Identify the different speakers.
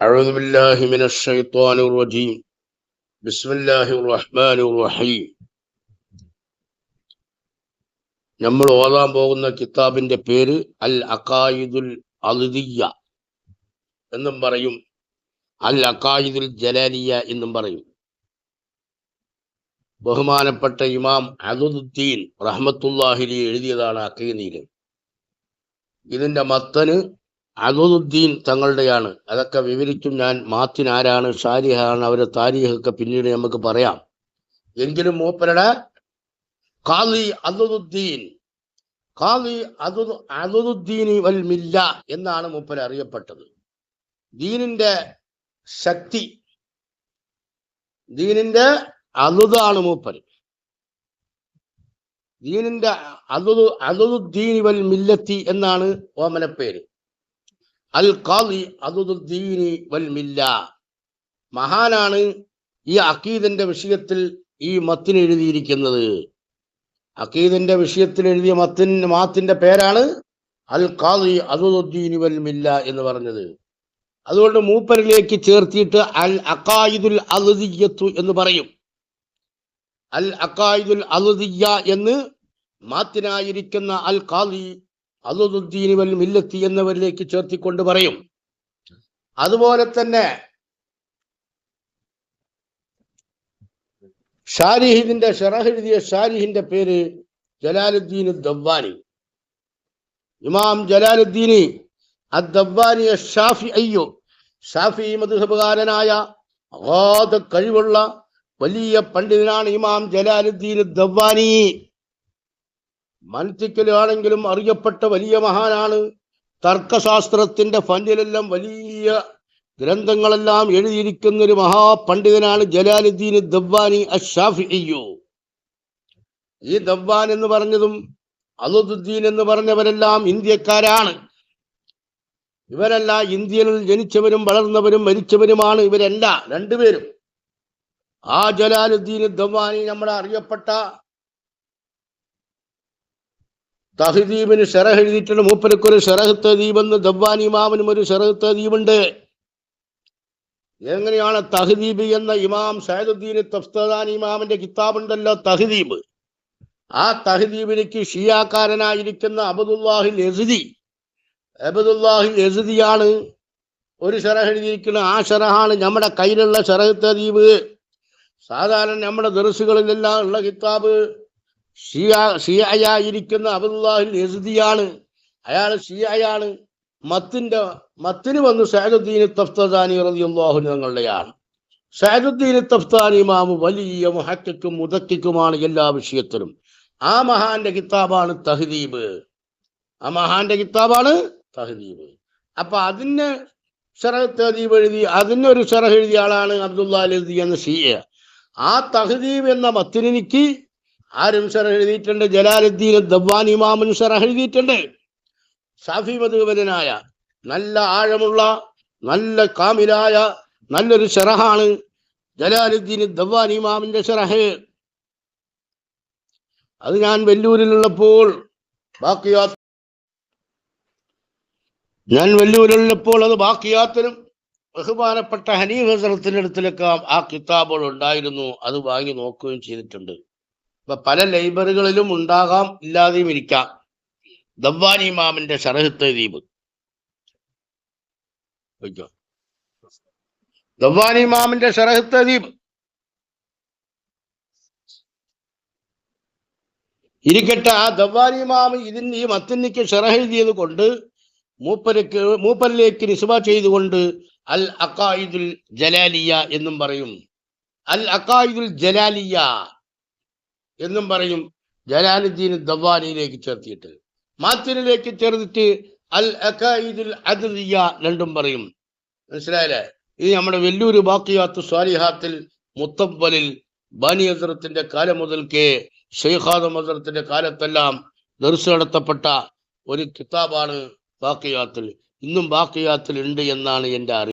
Speaker 1: أعوذ بالله من الشيطان الرجيم بسم الله الرحمن الرحيم നമ്മൾ ഓതാൻ പോകുന്ന കിതാബിന്റെ പേര് അൽ അക്കായിദുൽ അലുദിയ എന്നും പറയും അൽ അക്കായിദുൽ ജലാലിയ എന്നും പറയും ബഹുമാനപ്പെട്ട ഇമാം അലുദ്ദീൻ റഹ്മത്തുല്ലാഹിലി എഴുതിയതാണ് അക്കീനീല് ഇതിന്റെ മത്തന് അലുദ്ദീൻ തങ്ങളുടെയാണ്. അതൊക്കെ വിവരിക്കും ഞാൻ മാത്തിൻ ആരാണ് ഷാരിഹാണ് അവരുടെ താരിഖൊക്കെ പിന്നീട് നമുക്ക് പറയാം. എങ്കിലും മൂപ്പരുടെ കാലി അദുദ്ദീൻ കാലി അതു അദുദ്ദീനി വൽ മില്ല എന്നാണ് മൂപ്പർ അറിയപ്പെട്ടത്. ദീനിന്റെ ശക്തി ദീനിന്റെ അതുതാണ് മൂപ്പർ ദീനിന്റെ അതു അതുദ്ദീനി വൽ മില്ലത്തി എന്നാണ് ഓമന പേര് അൽ ഖാലി അദുദ്ദീനി വൽ മില്ല. മഹാനാണ് ഈ അക്കീദിന്റെ വിഷയത്തിൽ ഈ മത്തിന് എഴുതിയിരിക്കുന്നത്. അക്കീദിന്റെ വിഷയത്തിൽ എഴുതിയ മത്തിൻ മാത്തിന്റെ പേരാണ് അൽ ഖാദി അദുദ്ദീനി വൽ മില്ല എന്ന് പറഞ്ഞത്. അതുകൊണ്ട് മൂപ്പരിലേക്ക് ചേർത്തിയിട്ട് അൽ അക്കായിദുൽ അലുദിയത്തു എന്ന് പറയും. അൽ അക്കായിദുൽ അലുദിയ എന്ന് മാത്തിനായിരിക്കുന്ന അൽ ഖാദി അസുദ്ദീൻ വൽ മില്ലത്തി എന്നവരിലേക്ക് ചേർത്തിക്കൊണ്ട് പറയും. അതുപോലെ തന്നെ ഷാരിഹിദിന്റെ ഷറഹ് ഷാരിഹിന്റെ പേര് ജലാലുദ്ദീൻ ദബ്ബാനി ഇമാം ജലാലുദ്ദീനി അദ്ദബ്ബാനി ഷാഫി അയ്യോ ഷാഫി മധുസഭകാരനായ അഗാധ കഴിവുള്ള വലിയ പണ്ഡിതനാണ് ഇമാം ജലാലുദ്ദീൻ ദബ്ബാനി മൻത്തിക്കലാണെങ്കിലും അറിയപ്പെട്ട വലിയ മഹാനാണ്. തർക്കശാസ്ത്രത്തിന്റെ ഫണ്ടിലെല്ലാം വലിയ ഗ്രന്ഥങ്ങളെല്ലാം എഴുതിയിരിക്കുന്ന ഒരു മഹാപണ്ഡിതനാണ് ജലാലുദ്ദീൻ ദബ്ബാനി അഷാഫിയു ഈ ദബ്ബാൻ എന്ന് പറഞ്ഞതും അലുദ്ദീൻ എന്ന് പറഞ്ഞവരെല്ലാം ഇന്ത്യക്കാരാണ്. ഇവരെല്ലാം ഇന്ത്യയിൽ ജനിച്ചവരും വളർന്നവരും മരിച്ചവരുമാണ് ഇവരെല്ലാം രണ്ടുപേരും. ആ ജലാലുദ്ദീൻ ദബ്ബാനി നമ്മുടെ അറിയപ്പെട്ട തഹദീബിന് ഷെറഹ് എഴുതിയിട്ടുണ്ട്. മൂപ്പരക്കൊരു ഷെറഹ് തദീബ് എന്ന് ദബ്ബാനി ഇമാമിനും ഒരു ഷെറഹ് തദീബുണ്ട് എങ്ങനെയാണ് തഹദീബ് എന്ന ഇമാം സൈദുദ്ദീൻ തഫ്താൻ ഇമാമിന്റെ കിതാബുണ്ടല്ലോ തഹദീബ്? ആ തഹദീബിലേക്ക് ഷിയാക്കാരനായിരിക്കുന്ന അബദുല്ലാഹിൽ എസുദി. അബദുല്ലാഹിൽ എസുദിയാണ് ഒരു ഷെറഹ് എഴുതിയിരിക്കുന്ന ആ ഷെറഹാണ് നമ്മുടെ കയ്യിലുള്ള ഷെറഹ് തദീബ് സാധാരണ നമ്മുടെ ദർസുകളിലെല്ലാം ഉള്ള കിതാബ്. ഷിയായിരിക്കുന്ന അബ്ദുല്ലാഹിൽ എസുദിയാണ് അയാൾ ഷിയായാണ്. മത്തിന്റെ മത്തിന് വന്ന് സൈദുദ്ദീൻ തഫ്താനി റതിയുള്ളാഹു തങ്ങളുടെയാണ്. സൈദുദ്ദീൻ തഫ്താനി ഇമാമ് വലിയ മുഹക്കും മുതക്കിക്കുമാണ് എല്ലാ വിഷയത്തിലും. ആ മഹാന്റെ കിതാബാണ് തഹദീബ്. ആ മഹാന്റെ കിതാബാണ് തഹദീബ്. അപ്പൊ അതിന് ഷറഹ് തഹദീബ് എഴുതി അതിനൊരു ഷറഹ് എഴുതിയ ആളാണ് അബ്ദുല്ലാൽ എഴുതി എന്ന ഷിയ. ആ തഹദീബ് എന്ന മത്തിനിക്ക് ആരും സർ എഴുതിയിട്ടുണ്ട്? ജലാലുദ്ദീൻ ദബ്ബാൻ മാമൻ സർ എഴുതിയിട്ടുണ്ട്. ഷാഫി മധുവനായ നല്ല ആഴമുള്ള നല്ല കാമിലായ നല്ലൊരു ഷറഹാണ് ജലാലുദ്ദീൻ ദവാൻ ഇമാമിന്റെ ഷറഹ്. അത് ഞാൻ വെല്ലൂരിലുള്ളപ്പോൾ ബാക്കിയാ ഞാൻ വെല്ലൂരിലുള്ളപ്പോൾ അത് ബാക്കിയാത്തനും ബഹുമാനപ്പെട്ട ഹനീഫ് ഹസറത്തിന്റെ അടുത്തിലൊക്കെ ആ കിതാബുകൾ ഉണ്ടായിരുന്നു. അത് വാങ്ങി നോക്കുകയും ചെയ്തിട്ടുണ്ട്. ഇപ്പൊ പല ലൈബ്രറികളിലും ഉണ്ടാകാം ഇല്ലാതെയും ഇരിക്കാം. ദബ്ബാനി ഇമാമിന്റെ ഷറഹ് ദ്വീപ്. ദബ്ബാനി ഇമാമിന്റെ ദ്വീപ്. തദീബ് ഇരിക്കട്ടെ ആ ദബ്ബാനി മാമി ഇതിന് ഈ മത്തന്നിക്ക് ഷറഹ് കൊണ്ട് മൂപ്പരക്ക് മൂപ്പരിലേക്ക് നിസ്ബ ചെയ്തുകൊണ്ട് അൽ അക്കായിദുൽ ജലാലിയ എന്നും പറയും. അൽ അക്കായിദുൽ ജലാലിയ. എന്നും പറയും ജലാലുദ്ദീൻ ദവാനിയിലേക്ക് ചേർത്തിയിട്ട്. മാത്തിനിലേക്ക് ചേർത്തിട്ട് അൽ അഖായിദുൽ അദ്ലിയ രണ്ടും പറയും. മനസ്സിലായല്ലേ? ഇത് നമ്മുടെ വെല്ലൂര് ബാക്കിയാത്ത് സ്വാലിഹാത്തിൽ മുത്തബ്ബലിൽ ബാനി ഹസറത്തിന്റെ കാലം മുതൽക്കേ ഷെയ്ഖാദ് ഹസറത്തിന്റെ കാലത്തെല്ലാം ദർസ് നടത്തപ്പെട്ട ഒരു കിതാബാണ് ബാക്കിയാത്തിൽ. ഇന്നും ബാക്കിയാത്തിൽ ഉണ്ട് എന്നാണ് എന്റെ അറിവ്